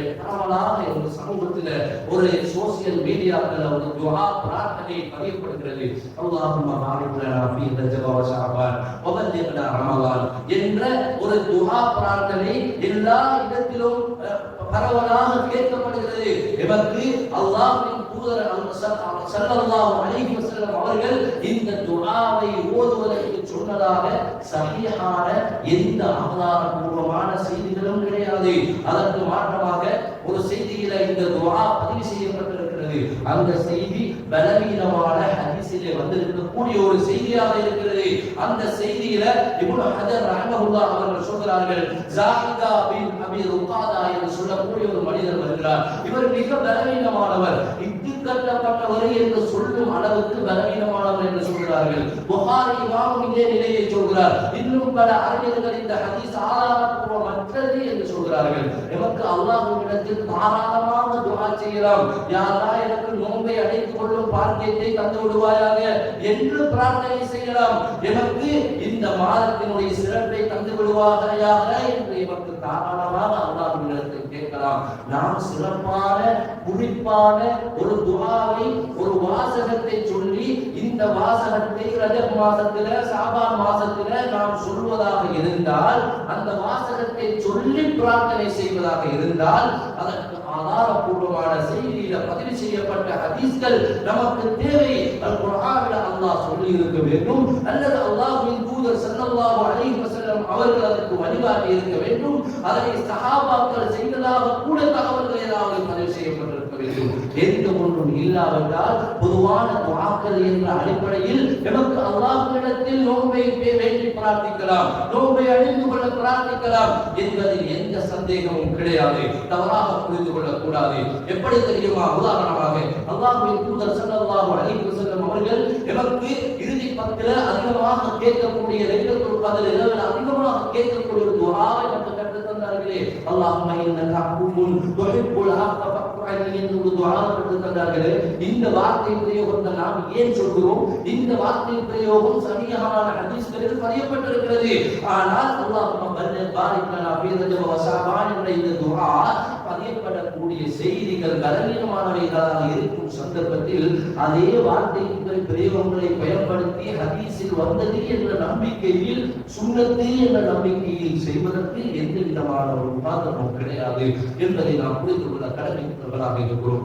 சகோதரர்களை பரவலாக ஒரு சமூகத்துல ஒரு சோசியல் மீடியாக்கள் ஒரு துவா பிரார்த்தனை பதியப்படுகிறது. அல்லாஹும்ம அப்படின்ற லனா ஃபீ ரஜப வ ரமலான் என்ற ஒரு துவா பிரார்த்தனை எல்லா இடத்திலும் பரவலாக கேட்கப்படுகிறது. எமக்கு அல்லாஹின் தூதர் ஸல்லல்லாஹு அலைஹி வஸல்லம் அவர்கள் இந்த துஆவை ஓதுவதற்கு சொன்னதாக சகியான எந்த ஆதாரபூர்வமான செய்திகளும் கிடையாது. அதற்கு மாற்றமாக ஒரு செய்தியில இந்த துவா பதிவு இருக்கிறது. அந்த செய்தி பலவீனமான ஹதீஸிலே வந்திருக்கக்கூடிய ஒரு செய்தியாக இருக்கிறது. அந்த செய்தியில இப்னு ஹஜர் ரஹ்மஹுல்லாஹ் அவர்கள் சொல்கிறார்கள் ஜாஹிதா பின் அபி ருகாதா என்று சொல்லக்கூடிய ஒரு மனிதர் வருகிறார். இவர் மிக பலவீனமானவர் இட்டு கட்டப்பட்டவர் என்று சொல்லும் அளவுக்கு பலவீனமானவர் என்று சொல்கிறார்கள். புகாரி இமாமும் இதே நிலையை சொல்கிறார். இன்னும் பல அறிஞர்கள் இந்த ஹதீஸ் ஆதாரப்பூர்வமற்றது என்று சொல்கிறார்கள். எமக்கு அல்லாஹ்விடத்தில் தாராளமாக துஆ செய்யலாம்? யாரா எனக்கு நோன்பை அடைத்துக் கொள்ளும் பாக்கியத்தை தந்து விடுவாயாக என்று பிரார்த்தனை செய்யலாம். எமக்கு இந்த மாதத்தினுடைய சிறப்பை தந்து விடுவாயாக என்று எமக்கு தாராளமாக அல்லாஹ்விடத்தில் கேட்கலாம். நாம் சிறப்பான குறிப்பான ஒரு துஆவை ஒரு வாசகத்தை சொல்லி இந்த வாசகத்தை ரஜப் மாசத்துல சாபான் மாசத்துல நாம் சொல்வதாக இருந்தால் அந்த வாசகத்தை சொல்லி பிரார்த்தனை செய்வதாக இருந்தால் அதற்கு ஆதாரபூர்வமான செய்தியில பதிவு செய்யப்பட்ட ஹதீஸ்கள் நமக்கு தேவை. அல் அல்லாஹ் சொல்லி இருக்க வேண்டும். அல்லது அல்லாஹ்வின் தூதர் ஸல்லல்லாஹு அலைஹி வஸல்லம் அவர்கள் அதற்கு வழிகாட்டி இருக்க வேண்டும். அதனை சஹாபாக்கள் செய்ததாக கூட தகவல் ஏதாவது பதிவு செய்யப்பட்டிருக்க வேண்டும் எந்த ஒன்றும் இல்லாவிட்டால் பொதுவான துஆக்கள் என்ற அடிப்படையில் நமக்கு அல்லாஹ்விடத்தில் நோன்பை வேண்டி பிரார்த்திக்கலாம். நோன்பை அழிந்து கொள்ள பிரார்த்திக்கலாம். என்பதில் எந்த சந்தேகமும் கிடையாது. தவறாக புரிந்து கொள்ளக்கூடாது. எப்படி தெரியுமா? உதாரணமாக அல்லாஹ்வின் தூதர் ஸல்லல்லாஹு அலைஹி வஸல்லம் அவர்கள் எமக்கு இறுதி பத்தில் அதிகமாக கேட்கக்கூடிய ரெண்டு பதில் இரவில் அதிகமாக கேட்கக்கூடிய கற்றுத் தந்தார்களே அல்லாஹும்ம இன்னக என்று ஒரு இந்த வார்த்தை பிரயோகத்தை நாம் ஏன் சொல்கிறோம்? இந்த வார்த்தை பிரயோகம் சரியான ஹதீஸ்களில் பதியப்பட்டிருக்கிறது. ஆனால் அல்லாஹ் பல்லிக் பாரிக் லனா என்ற இந்த துஆ அறியப்படக்கூடிய செய்திகள் பலவீனமானவைகளாக இருக்கும் சந்தர்ப்பத்தில் அதே வார்த்தைகள் பிரயோகங்களை பயன்படுத்தி ஹதீஸில் வந்தது என்ற நம்பிக்கையில் சுண்ணத்து என்ற நம்பிக்கையில் செய்வதற்கு எந்த விதமான ஒரு பாத்திரமும் கிடையாது என்பதை நாம் புரிந்து கொள்ள கடமைப்பட்டவர்களாக இருக்கிறோம்.